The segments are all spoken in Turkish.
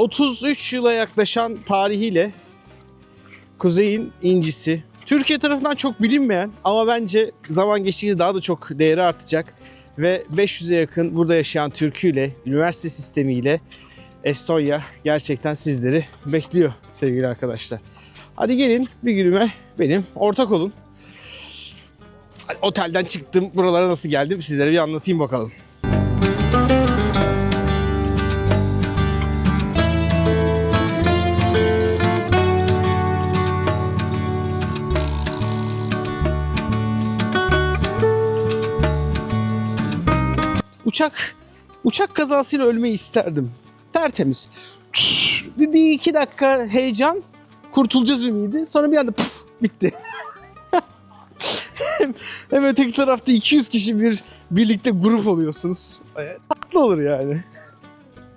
33 yıla yaklaşan tarihiyle Kuzey'in incisi. Türkiye tarafından çok bilinmeyen ama bence zaman geçtikçe daha da çok değeri artacak. Ve 500'e yakın burada yaşayan Türküyle, üniversite sistemiyle Estonya gerçekten sizleri bekliyor sevgili arkadaşlar. Hadi gelin bir günüme benim ortak olun. Otelden çıktım, buralara nasıl geldim sizlere bir anlatayım bakalım. Uçak uçak kazasıyla ölmeyi isterdim. Tertemiz. Bir, bir iki dakika heyecan, kurtulacağız ümidi. Sonra bir anda puf, bitti. hem, öteki tarafta 200 kişi bir birlikte grup oluyorsunuz. Tatlı olur yani.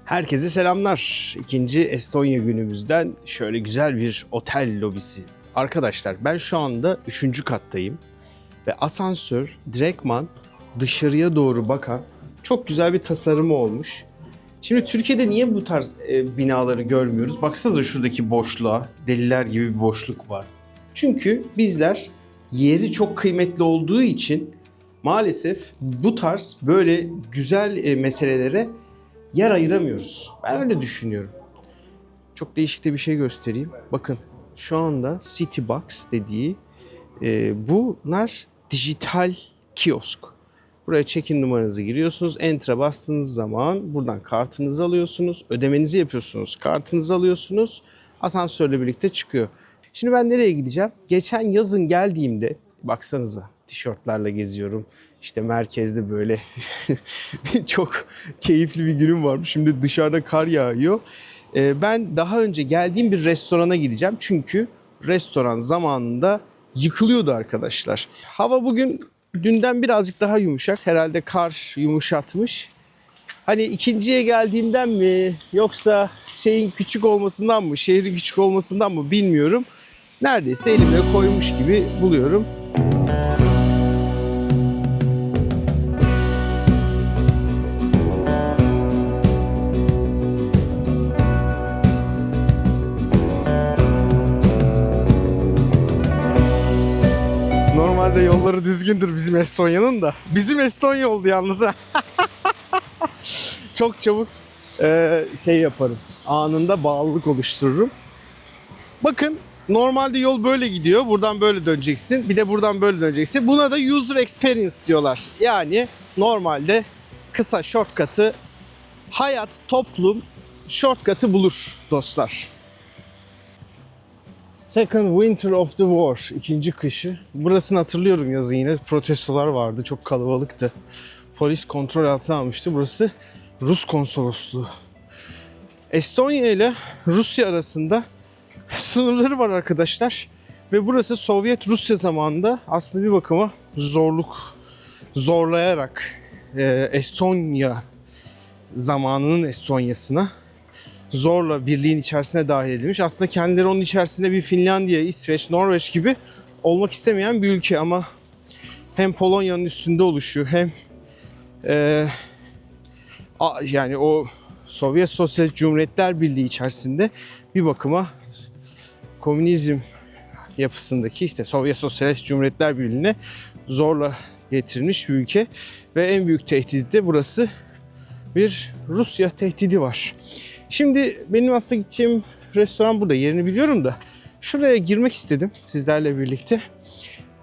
Herkese selamlar. İkinci Estonya günümüzden şöyle güzel bir otel lobisi. Arkadaşlar ben şu anda 3. kattayım. Ve asansör direktman dışarıya doğru bakan çok güzel bir tasarımı olmuş. Şimdi Türkiye'de niye bu tarz e, binaları görmüyoruz? Baksanıza şuradaki boşluğa, deliler gibi bir boşluk var. Çünkü bizler yeri çok kıymetli olduğu için maalesef bu tarz böyle güzel e, meselelere yer ayıramıyoruz. Ben öyle düşünüyorum. Çok değişik de bir şey göstereyim. Bakın şu anda City Box dediği e, bunlar dijital kiosk. Buraya check-in numaranızı giriyorsunuz. Enter'a bastığınız zaman buradan kartınızı alıyorsunuz. Ödemenizi yapıyorsunuz. Kartınızı alıyorsunuz. Asansörle birlikte çıkıyor. Şimdi ben nereye gideceğim? Geçen yazın geldiğimde baksanıza tişörtlerle geziyorum. İşte merkezde böyle çok keyifli bir günüm varmış. Şimdi dışarıda kar yağıyor. Ee, ben daha önce geldiğim bir restorana gideceğim. Çünkü restoran zamanında yıkılıyordu arkadaşlar. Hava bugün dünden birazcık daha yumuşak. Herhalde kar yumuşatmış. Hani ikinciye geldiğimden mi yoksa şeyin küçük olmasından mı, şehrin küçük olmasından mı bilmiyorum. Neredeyse elimle koymuş gibi buluyorum. Düzgündür bizim Estonya'nın da. Bizim Estonya oldu yalnız ha. Çok çabuk eee, şey yaparım. Anında bağlılık oluştururum. Bakın normalde yol böyle gidiyor. Buradan böyle döneceksin. Bir de buradan böyle döneceksin. Buna da user experience diyorlar. Yani normalde kısa shortcut'ı hayat, toplum shortcut'ı bulur dostlar. Second Winter of the War, ikinci kışı. Burasını hatırlıyorum yazın yine protestolar vardı, çok kalabalıktı. Polis kontrol altına almıştı. Burası Rus konsolosluğu. Estonya ile Rusya arasında sınırları var arkadaşlar. Ve burası Sovyet Rusya zamanında aslında bir bakıma zorluk, zorlayarak e, Estonya zamanının Estonya'sına zorla birliğin içerisine dahil edilmiş. Aslında kendileri onun içerisinde bir Finlandiya, İsveç, Norveç gibi olmak istemeyen bir ülke ama hem Polonya'nın üstünde oluşuyor hem e, a- yani o Sovyet Sosyalist Cumhuriyetler Birliği içerisinde bir bakıma komünizm yapısındaki işte Sovyet Sosyalist Cumhuriyetler Birliği'ne zorla getirilmiş bir ülke ve en büyük tehdidi de burası bir Rusya tehdidi var. Şimdi benim aslında gideceğim restoran burada. Yerini biliyorum da şuraya girmek istedim sizlerle birlikte.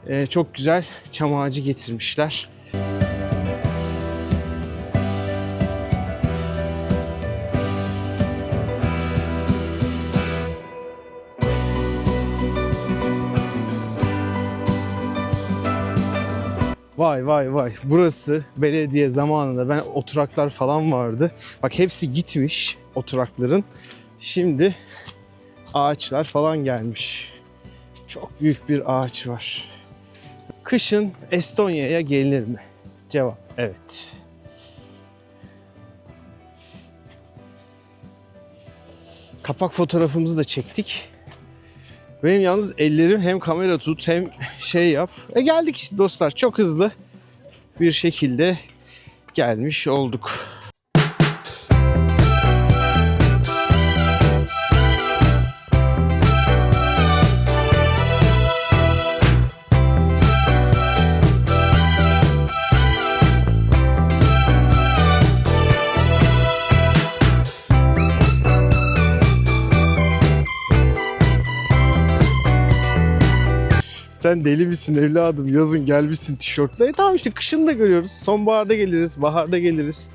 Ee, çok güzel çam ağacı getirmişler. Vay vay vay. Burası belediye zamanında ben oturaklar falan vardı. Bak hepsi gitmiş oturakların. Şimdi ağaçlar falan gelmiş. Çok büyük bir ağaç var. Kışın Estonya'ya gelinir mi? Cevap evet. Kapak fotoğrafımızı da çektik. Benim yalnız ellerim hem kamera tut hem şey yap. E geldik işte dostlar çok hızlı bir şekilde gelmiş olduk. Sen deli misin evladım? Yazın gelmişsin tişörtle. E tamam işte kışın da görüyoruz. Sonbaharda geliriz, baharda geliriz.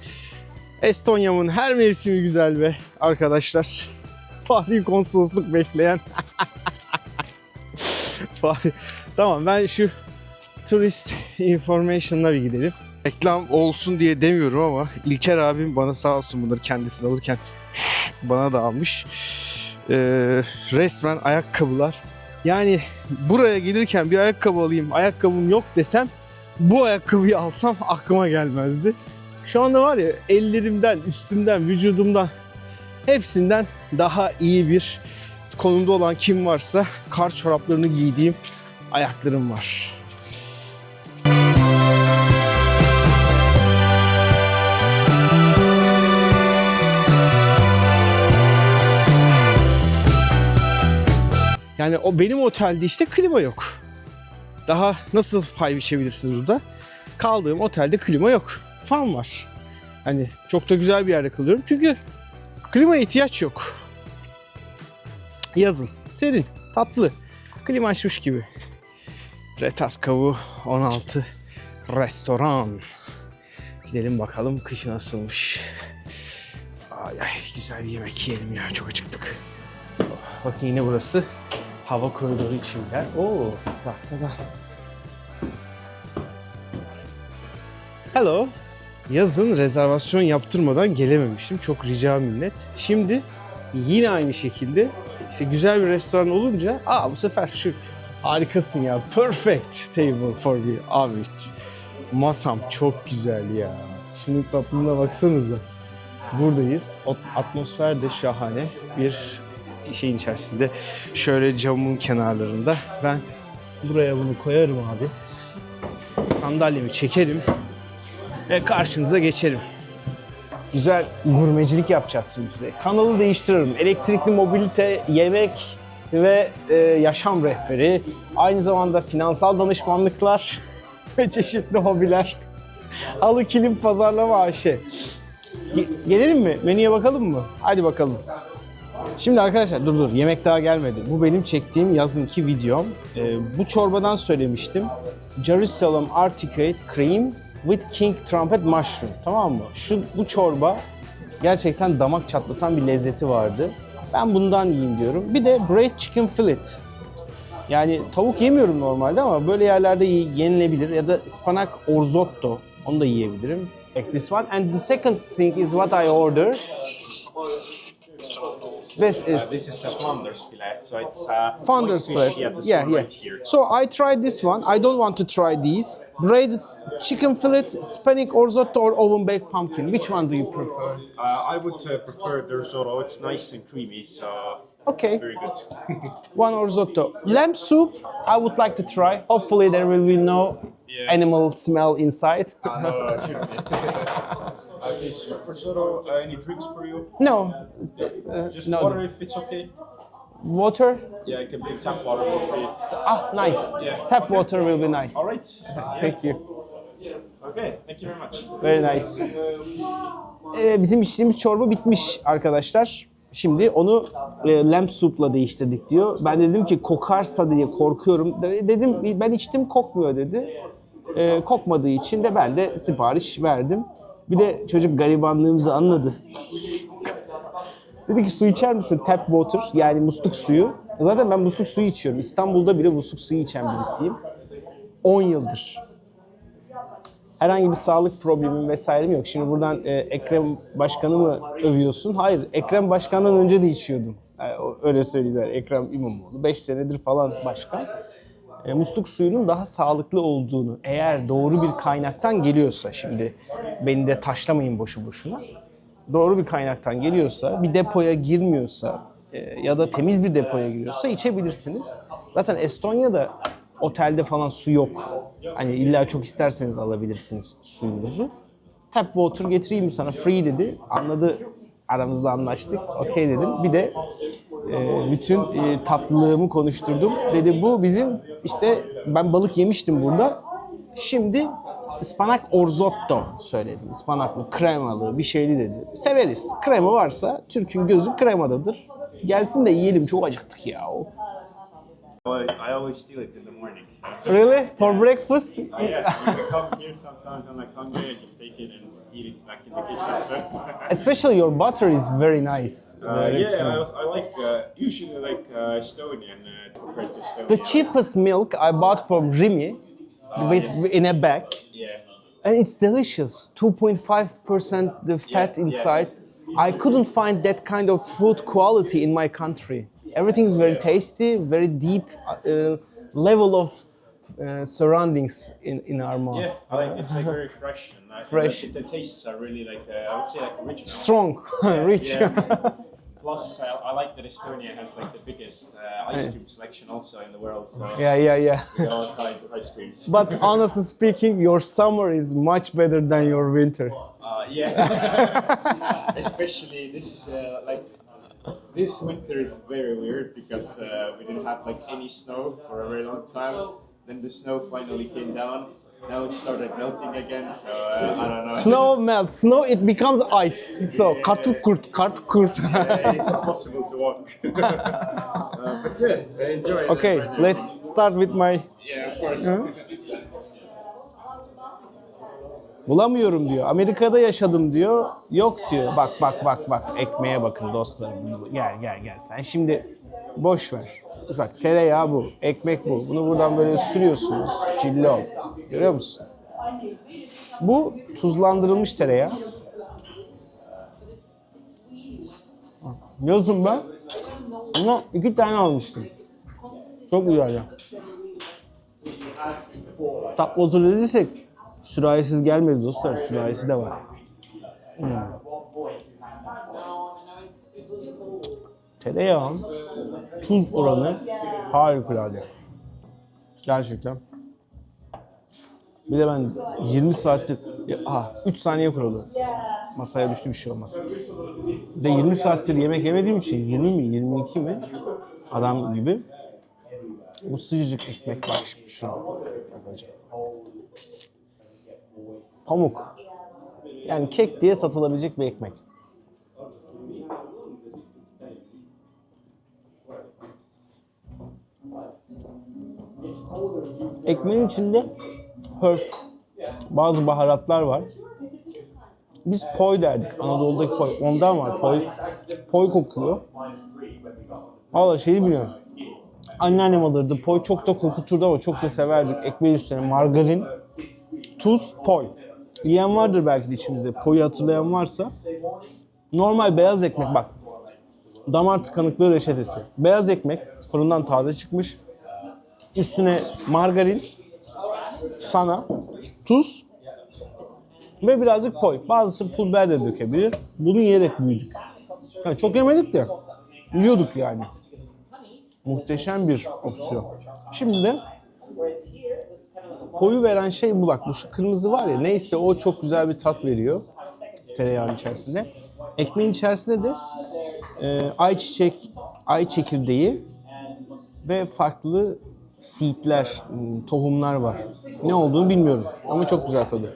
Estonya'mın her mevsimi güzel be arkadaşlar. Fahri konsolosluk bekleyen. Fahri. Tamam ben şu Tourist Information'la bir gidelim. Reklam olsun diye demiyorum ama İlker abim bana sağ olsun bunları kendisini alırken bana da almış. Ee, resmen ayakkabılar. Yani buraya gelirken bir ayakkabı alayım, ayakkabım yok desem bu ayakkabıyı alsam aklıma gelmezdi. Şu anda var ya ellerimden, üstümden, vücudumdan hepsinden daha iyi bir konumda olan kim varsa kar çoraplarını giydiğim ayaklarım var. Yani o benim otelde işte klima yok. Daha nasıl pay biçebilirsiniz burada? Kaldığım otelde klima yok. Fan var. Hani çok da güzel bir yerde kalıyorum. Çünkü klima ihtiyaç yok. Yazın. Serin, tatlı. Klima açmış gibi. Retas Kavu 16 Restoran. Gidelim bakalım kışı nasılmış. Ay ay güzel bir yemek yiyelim ya çok acıktık. Oh, bakın yine burası hava koridoru için bir. Oo tahtada. Hello. Yazın rezervasyon yaptırmadan gelememiştim. Çok rica minnet. Şimdi yine aynı şekilde işte güzel bir restoran olunca aa bu sefer şu harikasın ya. Perfect table for me. Abi masam çok güzel ya. Şunun tatlılığına baksanıza. Buradayız. Atmosfer de şahane. Bir şeyin içerisinde şöyle camın kenarlarında ben buraya bunu koyarım abi. Sandalyemi çekerim ve karşınıza geçerim. Güzel gurmecilik yapacağız şimdi size. Kanalı değiştiriyorum. Elektrikli mobilite, yemek ve e, yaşam rehberi. Aynı zamanda finansal danışmanlıklar ve çeşitli hobiler. Alı kilim pazarlama AŞ. Ge- gelelim mi? Menüye bakalım mı? Hadi bakalım. Şimdi arkadaşlar dur dur yemek daha gelmedi. Bu benim çektiğim yazınki videom. Ee, bu çorbadan söylemiştim. Jerusalem Articulate Cream with King Trumpet Mushroom. Tamam mı? Şu bu çorba gerçekten damak çatlatan bir lezzeti vardı. Ben bundan yiyeyim diyorum. Bir de Braised Chicken Fillet. Yani tavuk yemiyorum normalde ama böyle yerlerde ye- yenilebilir. Ya da ıspanak orzotto. Onu da yiyebilirim. Like this one. And the second thing is what I order. This Uh, is this is a Flanders fillet, so it's uh, Founder's white fish, flat. Yeah, Yeah, right here. So I tried this one. I don't want to try these. Braided chicken fillet, Hispanic orzotto, or oven baked pumpkin. Which one do you prefer? Uh, I would uh, prefer the risotto. It's nice and creamy, so Okay, very good. one orzotto. Lamb soup, I would like to try. Hopefully there will be no Yeah. animal smell inside. uh, be. okay, soup risotto. Uh, any drinks for you? no, uh, Just no. water if it's okay. Water? Yeah, I can bring tap water for free. Ah, nice. Yeah. Tap water will be nice. All right. Thank you. Okay, thank you very much. Very nice. Ee, bizim içtiğimiz çorba bitmiş arkadaşlar. Şimdi onu e, lamb soup'la değiştirdik diyor. Ben dedim ki kokarsa diye korkuyorum. De- dedim ben içtim kokmuyor dedi. Ee, kokmadığı için de ben de sipariş verdim. Bir de çocuk garibanlığımızı anladı. Dedi ki su içer misin? Tap water yani musluk suyu. Zaten ben musluk suyu içiyorum. İstanbul'da bile musluk suyu içen birisiyim. 10 yıldır herhangi bir sağlık problemim vesairem yok. Şimdi buradan e, Ekrem Başkan'ı mı övüyorsun? Hayır, Ekrem Başkan'dan önce de içiyordum. Yani o- öyle söyleyeyim yani Ekrem İmamoğlu. 5 senedir falan başkan. E, musluk suyunun daha sağlıklı olduğunu, eğer doğru bir kaynaktan geliyorsa, şimdi beni de taşlamayın boşu boşuna. Doğru bir kaynaktan geliyorsa, bir depoya girmiyorsa e, ya da temiz bir depoya giriyorsa içebilirsiniz. Zaten Estonya'da otelde falan su yok. Hani illa çok isterseniz alabilirsiniz suyunuzu. Tap water getireyim mi sana free dedi. Anladı aramızda anlaştık. Okey dedim. Bir de e, bütün e, tatlılığımı konuşturdum. Dedi bu bizim işte ben balık yemiştim burada. Şimdi ıspanak orzotto söyledim. Ispanaklı, kremalı bir şeyli dedi. Severiz. Krema varsa Türk'ün gözü kremadadır. Gelsin de yiyelim çok acıktık ya. I always steal it in the morning. So. Really? For breakfast? Uh, yeah, can come here sometimes when I'm like hungry. I just take it and eat it back in the kitchen. So. Especially your butter is very nice. Uh, yeah, I, was- I like uh, usually like uh, Estonian uh, compared to Estonian. The cheapest milk I bought from Rimi with in a bag. Yeah. and it's delicious 2.5% the fat yeah. inside i couldn't find that kind of food quality in my country everything is very tasty very deep uh, level of uh, surroundings in, in our mouth Yeah, I like it's like very fresh and I Fresh. Like the tastes are really like uh, I would say like original. strong rich Yeah. Plus, I, I like that Estonia has like the biggest uh, ice cream selection also in the world. So yeah yeah yeah we all kinds of ice creams. but honestly speaking your summer is much better than your winter Uh, yeah, especially this uh, like this winter is very weird because uh, we didn't have like any snow for a very long time. Then the snow finally came down. Now it started melting again, so uh, I don't know. snow melts snow it becomes ice so kartuk kurt kartuk kurt Uh, it's impossible to walk. uh, but yeah, I enjoy it. okay right now. let's start with my Yeah, of course. Bulamıyorum diyor. Amerika'da yaşadım diyor. Yok diyor. Bak bak bak bak. Ekmeğe bakın dostlarım. Gel gel gel. Sen şimdi boş ver. Bak tereyağı bu. Ekmek bu. Bunu buradan böyle sürüyorsunuz. Cillop. Görüyor musun? Bu tuzlandırılmış tereyağı. Biliyorsun ben ama iki tane almıştım. Çok güzel ya. Tatlı otur dediysek sürahisiz gelmedi dostlar. Sürahisi de var. Hmm. Tereyağın tuz oranı harikulade. Gerçekten. Bir de ben 20 saattir, aha 3 saniye kurulu. Masaya düştü bir şey olmaz. Bir de 20 saattir yemek yemediğim için 20 mi 22 mi adam gibi bu sıcacık ekmek bak şimdi şuna bakacağım. Pamuk. Yani kek diye satılabilecek bir ekmek. Ekmeğin içinde herb, bazı baharatlar var. Biz poy derdik. Anadolu'daki poy. Ondan var. Poy, poy kokuyor. Valla şeyi biliyorum. Anneannem alırdı. Poy çok da kokuturdu ama çok da severdik. Ekmeğin üstüne margarin, tuz, poy. Yiyen vardır belki de içimizde. Poyu hatırlayan varsa. Normal beyaz ekmek bak. Damar tıkanıklığı reçetesi. Beyaz ekmek fırından taze çıkmış. Üstüne margarin, sana, tuz ve birazcık poy. Bazısı pul biber de dökebilir. Bunu yiyerek büyüdük. Yani çok yemedik de yiyorduk yani. Muhteşem bir opsiyon. Şimdi de koyu veren şey bu bak. Bu şu kırmızı var ya neyse o çok güzel bir tat veriyor tereyağın içerisinde. Ekmeğin içerisinde de e, ayçiçek, ay çekirdeği ve farklı seedler, m, tohumlar var. Ne olduğunu bilmiyorum ama çok güzel tadı.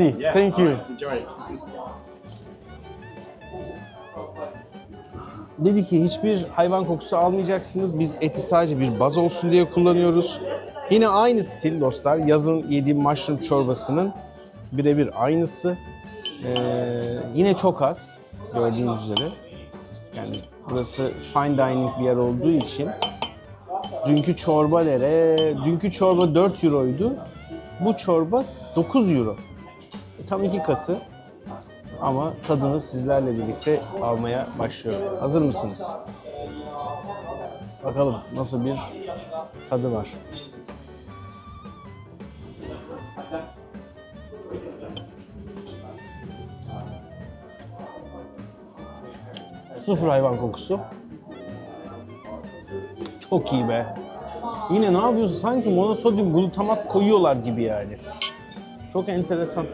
See. Yeah, Thank you. alright, enjoy. Dedi ki hiçbir hayvan kokusu almayacaksınız. Biz eti sadece bir baz olsun diye kullanıyoruz. Yine aynı stil dostlar. Yazın yediğim mushroom çorbasının birebir aynısı. Ee, yine çok az gördüğünüz üzere. Yani burası fine dining bir yer olduğu için. Dünkü çorba nere? Dünkü çorba 4 euroydu. Bu çorba 9 euro. E, tam iki katı. Ama tadını sizlerle birlikte almaya başlıyorum. Hazır mısınız? Bakalım nasıl bir tadı var. Sıfır hayvan kokusu. Çok iyi be. Yine ne yapıyorsun? Sanki monosodyum glutamat koyuyorlar gibi yani. Çok enteresan.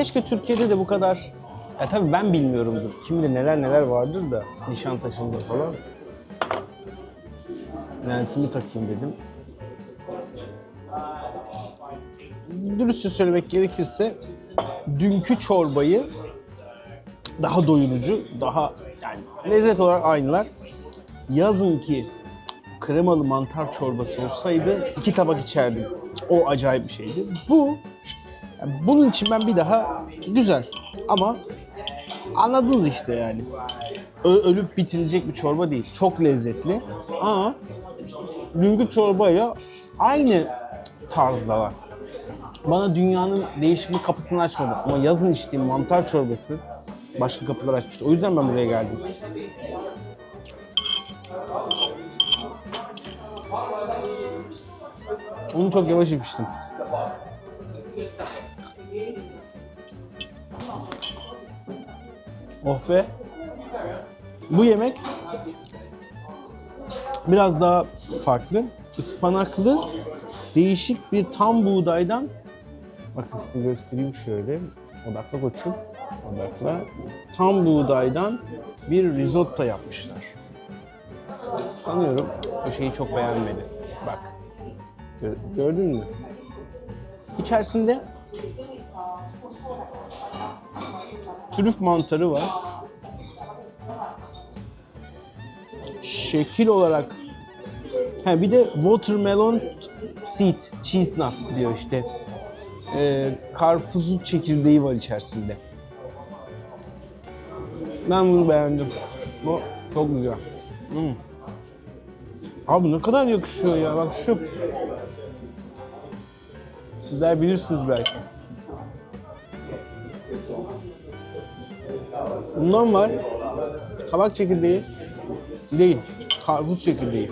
Keşke Türkiye'de de bu kadar... Ya tabii ben bilmiyorumdur. Kim bilir neler neler vardır da Nişantaşı'nda falan. Lensimi takayım dedim. Dürüstçe söylemek gerekirse dünkü çorbayı daha doyurucu, daha yani lezzet olarak aynılar. Yazın ki kremalı mantar çorbası olsaydı iki tabak içerdim. O acayip bir şeydi. Bu bunun için ben bir daha güzel ama anladınız işte yani. Ö- ölüp bitirecek bir çorba değil. Çok lezzetli ama dünkü çorbayla aynı tarzdalar. Bana dünyanın değişik bir kapısını açmadı. Ama yazın içtiğim mantar çorbası başka kapılar açmıştı. O yüzden ben buraya geldim. Onu çok yavaş içmiştim. Oh be. Bu yemek biraz daha farklı. Ispanaklı değişik bir tam buğdaydan bakın size göstereyim şöyle. Odakla koçum. Odakla. Tam buğdaydan bir risotto yapmışlar. Sanıyorum o şeyi çok beğenmedi. Bak. Gör- gördün mü? İçerisinde trüf mantarı var. Şekil olarak ha bir de watermelon seed, cheese nut diyor işte. Ee, karpuzu çekirdeği var içerisinde. Ben bunu beğendim. Bu çok güzel. Hmm. Abi ne kadar yakışıyor ya bak şu. Sizler bilirsiniz belki. Bundan var. Kabak çekirdeği değil. Karpuz çekirdeği.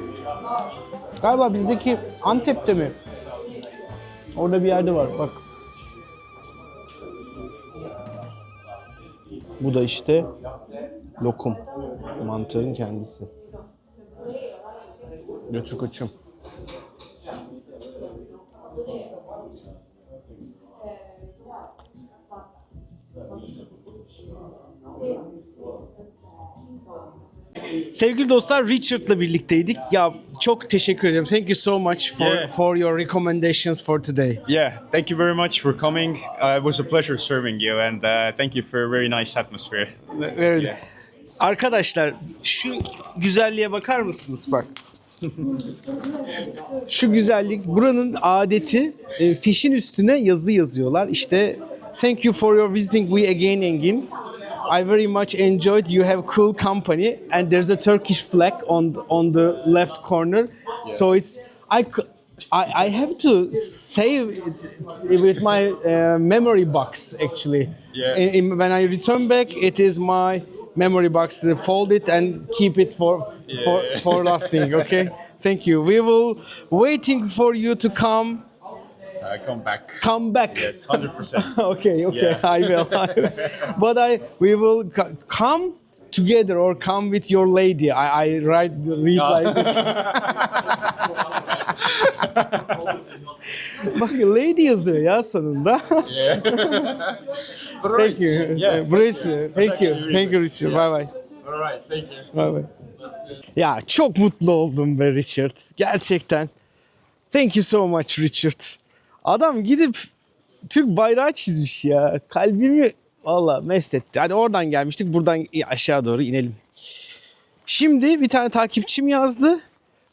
Galiba bizdeki Antep'te mi? Orada bir yerde var bak. Bu da işte lokum. Mantarın kendisi. Götür koçum. Sevgili dostlar Richard'la birlikteydik. Ya çok teşekkür ederim. Thank you so much for Yeah. for your recommendations for today. Yeah, thank you very much for coming. Uh, it was a pleasure serving you, and uh, thank you for a very nice atmosphere. Very- Yeah. Arkadaşlar şu güzelliğe bakar mısınız bak. şu güzellik buranın adeti e, fişin üstüne yazı yazıyorlar. İşte thank you for your visiting we again Engin. I very much enjoyed. You have cool company and there's a Turkish flag on on the left corner. So it's I I, I have to save it with my uh, memory box actually. Yeah. In- in- when I return back, it is my memory box. Fold it and keep it for for Yeah. for lasting. Okay, thank you. We will waiting for you to come Uh, come back. come back. Yes, hundred percent. okay, okay, Yeah. I will. I will. but I we will co- come together or come with your lady. I, I write read like this. Bak lady yazıyor ya sonunda. Thank you. Yeah. Bruce, thank you. actually really Thank you good. Richard. Yeah. Bye bye. All right, thank you. Bye bye. Ya çok mutlu oldum be Richard. Gerçekten. Thank you so much Richard. Adam gidip Türk bayrağı çizmiş ya. Kalbimi valla mest etti. Hadi oradan gelmiştik. Buradan aşağı doğru inelim. Şimdi bir tane takipçim yazdı.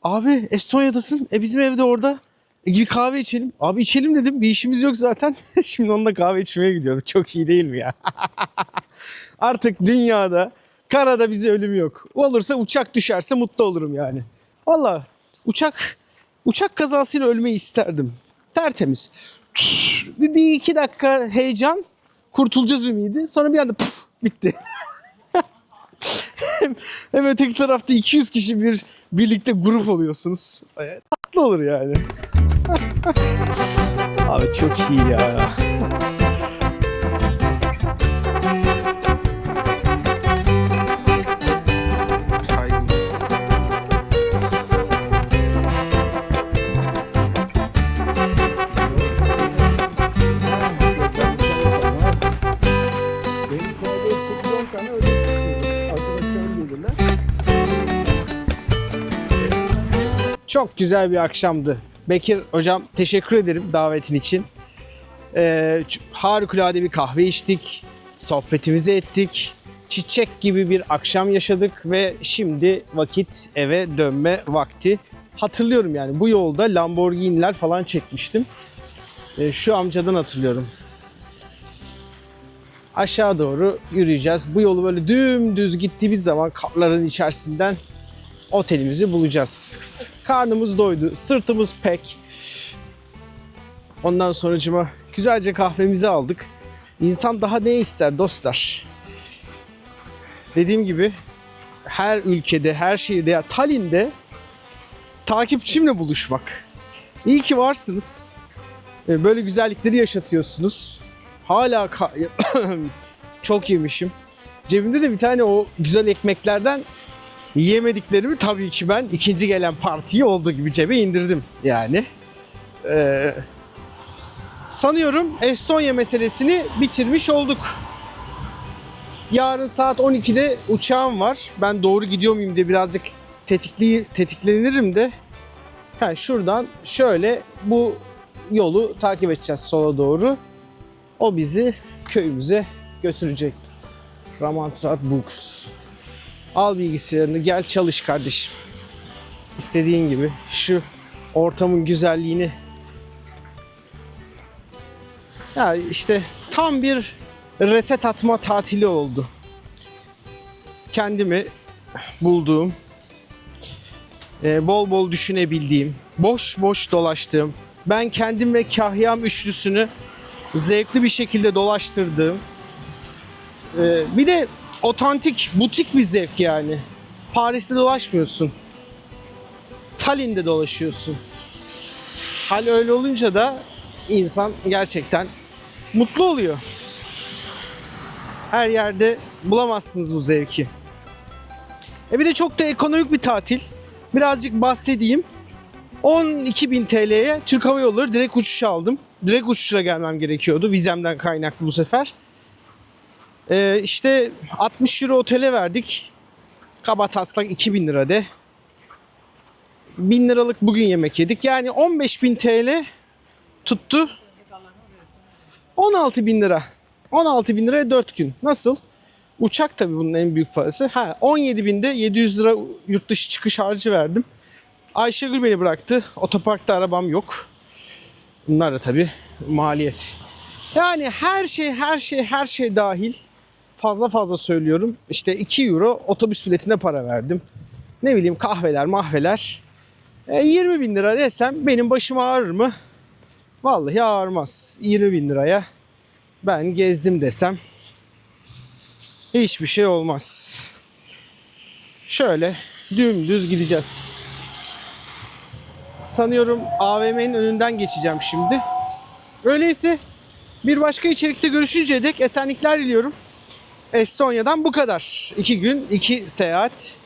Abi Estonya'dasın. E bizim evde orada. E bir kahve içelim. Abi içelim dedim. Bir işimiz yok zaten. Şimdi onunla kahve içmeye gidiyorum. Çok iyi değil mi ya? Artık dünyada karada bize ölüm yok. Olursa uçak düşerse mutlu olurum yani. Valla uçak uçak kazasıyla ölmeyi isterdim. Tertemiz. Bir, bir iki dakika heyecan kurtulacağız ümidi. Sonra bir anda puf bitti. hem, öteki tarafta 200 kişi bir birlikte grup oluyorsunuz. E, tatlı olur yani. Abi çok iyi ya. Çok güzel bir akşamdı. Bekir hocam teşekkür ederim davetin için. Ee, harikulade bir kahve içtik. Sohbetimizi ettik. Çiçek gibi bir akşam yaşadık ve şimdi vakit eve dönme vakti. Hatırlıyorum yani bu yolda Lamborghini'ler falan çekmiştim. Ee, şu amcadan hatırlıyorum. Aşağı doğru yürüyeceğiz. Bu yolu böyle dümdüz gittiğimiz zaman karların içerisinden otelimizi bulacağız. Karnımız doydu, sırtımız pek. Ondan sonracıma güzelce kahvemizi aldık. İnsan daha ne ister dostlar? Dediğim gibi her ülkede, her şehirde ya Tallinn'de takipçimle buluşmak. İyi ki varsınız. Ee, Böyle güzellikleri yaşatıyorsunuz. Hala ka- çok yemişim. Cebimde de bir tane o güzel ekmeklerden yiyemediklerimi tabii ki ben ikinci gelen partiyi olduğu gibi cebe indirdim yani. Ee, sanıyorum Estonya meselesini bitirmiş olduk. Yarın saat 12'de uçağım var. Ben doğru gidiyor muyum diye birazcık tetikli, tetiklenirim de. Ha, şuradan şöyle bu yolu takip edeceğiz sola doğru. O bizi köyümüze götürecek. Ramantrat Books. Al bilgisayarını gel çalış kardeşim. İstediğin gibi şu ortamın güzelliğini ya işte tam bir reset atma tatili oldu. Kendimi bulduğum, e, bol bol düşünebildiğim, boş boş dolaştığım, ben kendim ve kahyam üçlüsünü zevkli bir şekilde dolaştırdığım, e, bir de otantik, butik bir zevk yani. Paris'te dolaşmıyorsun. Tallinn'de dolaşıyorsun. Hal öyle olunca da insan gerçekten mutlu oluyor. Her yerde bulamazsınız bu zevki. E bir de çok da ekonomik bir tatil. Birazcık bahsedeyim. 12.000 TL'ye Türk Hava Yolları direkt uçuş aldım. Direkt uçuşla gelmem gerekiyordu. Vizemden kaynaklı bu sefer. Ee, işte 60 euro otele verdik. Kaba taslak 2000 lira de. 1000 liralık bugün yemek yedik. Yani 15.000 TL tuttu. 16 bin lira. 16 bin liraya 4 gün. Nasıl? Uçak tabii bunun en büyük parası. Ha 17 binde 700 lira yurt dışı çıkış harcı verdim. Ayşegül beni bıraktı. Otoparkta arabam yok. Bunlar da tabii maliyet. Yani her şey her şey her şey dahil fazla fazla söylüyorum. İşte 2 euro otobüs biletine para verdim. Ne bileyim kahveler mahveler. E, 20 bin lira desem benim başım ağrır mı? Vallahi ağrımaz. 20 bin liraya ben gezdim desem hiçbir şey olmaz. Şöyle dümdüz gideceğiz. Sanıyorum AVM'nin önünden geçeceğim şimdi. Öyleyse bir başka içerikte görüşünceye dek esenlikler diliyorum. Estonya'dan bu kadar. İki gün, iki seyahat.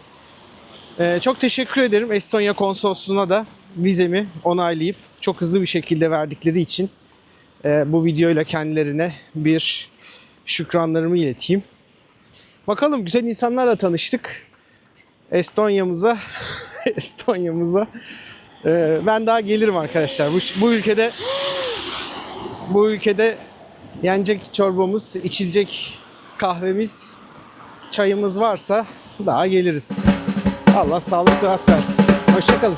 Ee, çok teşekkür ederim Estonya konsolosluğuna da vizemi onaylayıp çok hızlı bir şekilde verdikleri için e, bu videoyla kendilerine bir şükranlarımı ileteyim. Bakalım güzel insanlarla tanıştık. Estonya'mıza Estonya'mıza Ee, ben daha gelirim arkadaşlar. Bu, bu ülkede bu ülkede yenecek çorbamız, içilecek kahvemiz, çayımız varsa daha geliriz. Allah sağlık sıhhat versin. Hoşçakalın.